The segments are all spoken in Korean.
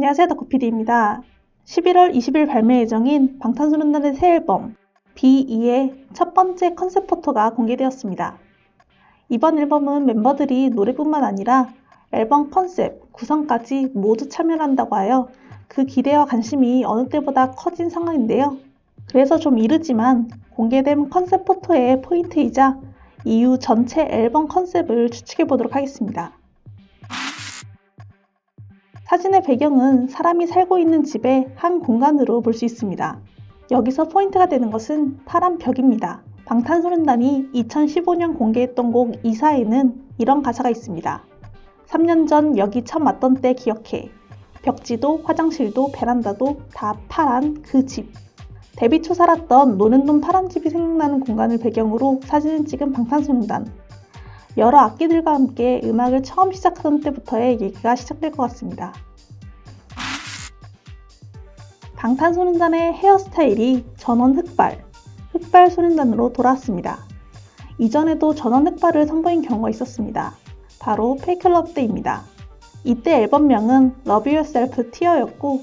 안녕하세요. 덕후PD입니다. 11월 20일 발매 예정인 방탄소년단의 새 앨범 B2의 첫 번째 컨셉 포토가 공개되었습니다. 이번 앨범은 멤버들이 노래뿐만 아니라 앨범 컨셉, 구성까지 모두 참여한다고 하여 그 기대와 관심이 어느 때보다 커진 상황인데요. 그래서 좀 이르지만 공개된 컨셉 포토의 포인트이자 이후 전체 앨범 컨셉을 추측해 보도록 하겠습니다. 사진의 배경은 사람이 살고 있는 집의 한 공간으로 볼 수 있습니다. 여기서 포인트가 되는 것은 파란 벽입니다. 방탄소년단이 2015년 공개했던 곡 이사에는 이런 가사가 있습니다. 3년 전 여기 처음 왔던 때 기억해. 벽지도 화장실도 베란다도 다 파란 그 집. 데뷔 초 살았던 노는 돈 파란 집이 생각나는 공간을 배경으로 사진을 찍은 방탄소년단. 여러 악기들과 함께 음악을 처음 시작하던 때부터의 얘기가 시작될 것 같습니다. 방탄소년단의 헤어스타일이 전원 흑발, 흑발 소년단으로 돌아왔습니다. 이전에도 전원 흑발을 선보인 경우가 있었습니다. 바로 페이클럽 때입니다. 이때 앨범명은 Love Yourself Tear였고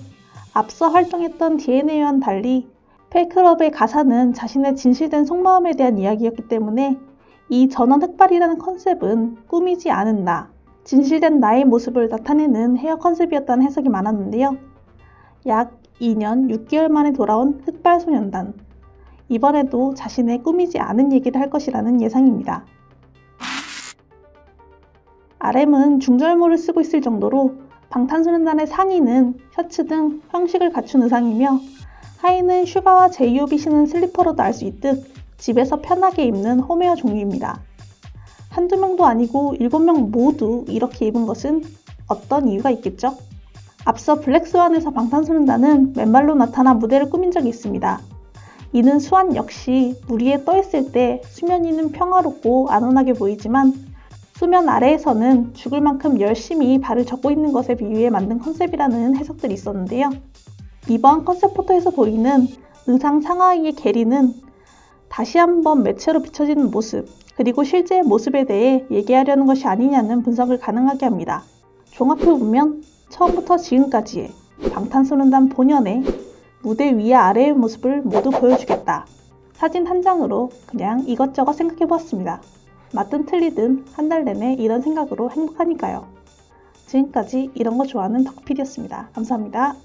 앞서 활동했던 DNA와는 달리 페이클럽의 가사는 자신의 진실된 속마음에 대한 이야기였기 때문에 이 전원 흑발이라는 컨셉은 꾸미지 않은 나, 진실된 나의 모습을 나타내는 헤어 컨셉이었다는 해석이 많았는데요. 약 2년 6개월 만에 돌아온 흑발 소년단. 이번에도 자신의 꾸미지 않은 얘기를 할 것이라는 예상입니다. RM은 중절모를 쓰고 있을 정도로 방탄소년단의 상의는 셔츠 등 형식을 갖춘 의상이며 하의는 슈가와 제이홉이 신은 슬리퍼로도 알 수 있듯 집에서 편하게 입는 홈웨어 종류입니다. 한두 명도 아니고 일곱 명 모두 이렇게 입은 것은 어떤 이유가 있겠죠? 앞서 블랙스완에서 방탄소년단은 맨발로 나타나 무대를 꾸민 적이 있습니다. 이는 수완 역시 물 위에 떠있을 때 수면 위는 평화롭고 안온하게 보이지만 수면 아래에서는 죽을 만큼 열심히 발을 접고 있는 것에 비유해 만든 컨셉이라는 해석들이 있었는데요. 이번 컨셉 포토에서 보이는 의상 상하이의 게리는 다시 한번 매체로 비춰지는 모습, 그리고 실제의 모습에 대해 얘기하려는 것이 아니냐는 분석을 가능하게 합니다. 종합해보면 처음부터 지금까지의 방탄소년단 본연의 무대 위에 아래의 모습을 모두 보여주겠다. 사진 한 장으로 그냥 이것저것 생각해보았습니다. 맞든 틀리든 한 달 내내 이런 생각으로 행복하니까요. 지금까지 이런 거 좋아하는 덕필이었습니다. 감사합니다.